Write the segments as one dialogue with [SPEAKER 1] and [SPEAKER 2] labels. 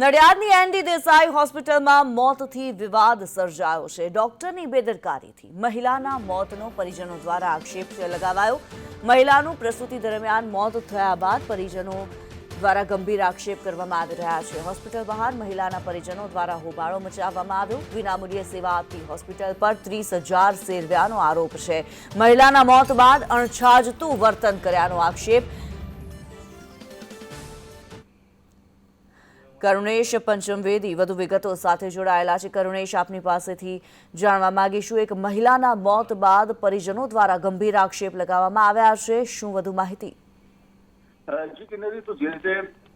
[SPEAKER 1] નડિયાદની ND Desai હોસ્પિટલમાં મોતથી વિવાદ સર્જાયો છે. ડોક્ટરની બેદરકારીથી મહિલાના મોતનો પરિજનો દ્વારા આક્ષેપ લગાવાયો. મહિલાનું પ્રસૂતિ દરમિયાન મોત થયા બાદ પરિજનો દ્વારા ગંભીર આક્ષેપ કરવામાં આવી રહ્યા છે. હોસ્પિટલ બહાર મહિલાના પરિજનો દ્વારા હોબાળો મચાવવામાં આવ્યો. વિનામૂલ્યે સેવા આપતી હોસ્પિટલ પર ત્રીસ હજાર સેરવ્યાનો આરોપ છે. મહિલાના મોત બાદ અણછાજતું વર્તન કર્યાનો આક્ષેપ કરુણેશ પંચમવેદી વધુ વિગતો સાથે જોડાયેલા છે. કરુણેશ, આપની પાસેથી જાણવા માંગીશું. એક મહિલાના મોત બાદ પરિજનો દ્વારા ગંભીર આક્ષેપ લગાવવામાં આવ્યા છે. શું વધુ માહિતી?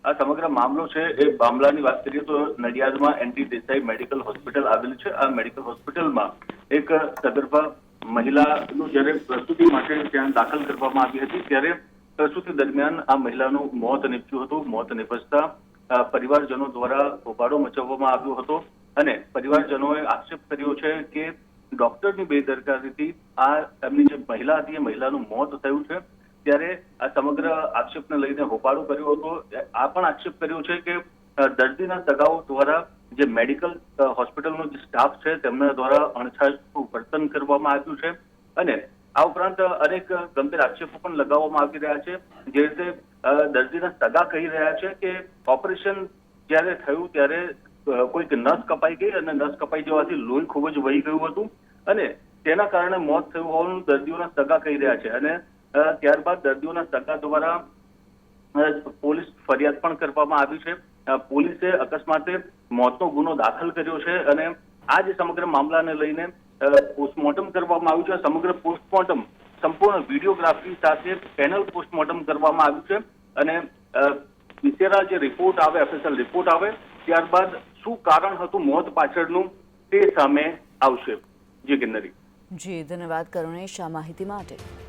[SPEAKER 2] આ સમગ્ર મામલો છે, એ મામલાની વાત કરીએ તો નડિયાદમાં N T Desai medical hospital આવેલી છે. આ મેડિકલ હોસ્પિટલમાં એક સગર્ભા મહિલાનું જ્યારે પ્રસ્તુતિ માટે ત્યાં દાખલ કરવામાં આવી હતી, ત્યારે પ્રસૂતિ દરમિયાન આ મહિલાનું મોત નીપજ્યું હતું. મોત નીપજતા પરિવારજનો દ્વારા હોબાળો મચાવવામાં આવ્યો હતો અને પરિવારજનોએ આક્ષેપ કર્યો છે કે ડોક્ટરની બેદરકારીથી આ એમની જે મહિલા હતી, એ મહિલાનું મોત થયું છે. ત્યારે આ સમગ્ર આક્ષેપને લઈને હોબાળો કર્યો હતો. આ પણ આક્ષેપ કર્યો છે કે દર્દીના સગાઓ દ્વારા જે મેડિકલ હોસ્પિટલનો જે સ્ટાફ છે, તેમના દ્વારા અણછાશનું વર્તન કરવામાં આવ્યું છે. અને આ ઉપરાંત અનેક ગંભીર આક્ષેપો પણ લગાવવામાં આવી રહ્યા છે. જે રીતે દર્દીના સગા કહી રહ્યા છે કે ઓપરેશન જ્યારે થયું ત્યારે કોઈક નસ કપાઈ ગઈ અને નસ કપાઈ જવાથી લોહી ખૂબ જ વહી ગયું હતું અને તેના કારણે મોત થયું હોવાનું દર્દીઓના સગા કહી રહ્યા છે. અને ત્યારબાદ દર્દીઓના સગા દ્વારા પોલીસ ફરિયાદ પણ કરવામાં આવી છે. પોલીસે અકસ્માતે મોતનો ગુનો દાખલ કર્યો છે અને આ જે સમગ્ર મામલાને લઈને પોસ્ટમોર્ટમ કરવામાં આવ્યું છે. સમગ્ર પોસ્ટમોર્ટમ સંપૂર્ણ વિડીયોગ્રાફી સાથે પેનલ પોસ્ટમોર્ટમ કરવામાં આવ્યું છે. અને અ, વિશેરા જે રિપોર્ટ આવે એફએસએલ રિપોર્ટ આવે ત્યારબાદ શું કારણ હતું મોત પાછળનું તે સામે આવશે. જી કિન્નરી
[SPEAKER 1] જી ધન્યવાદ કરુણેશ આ માહિતી માટે.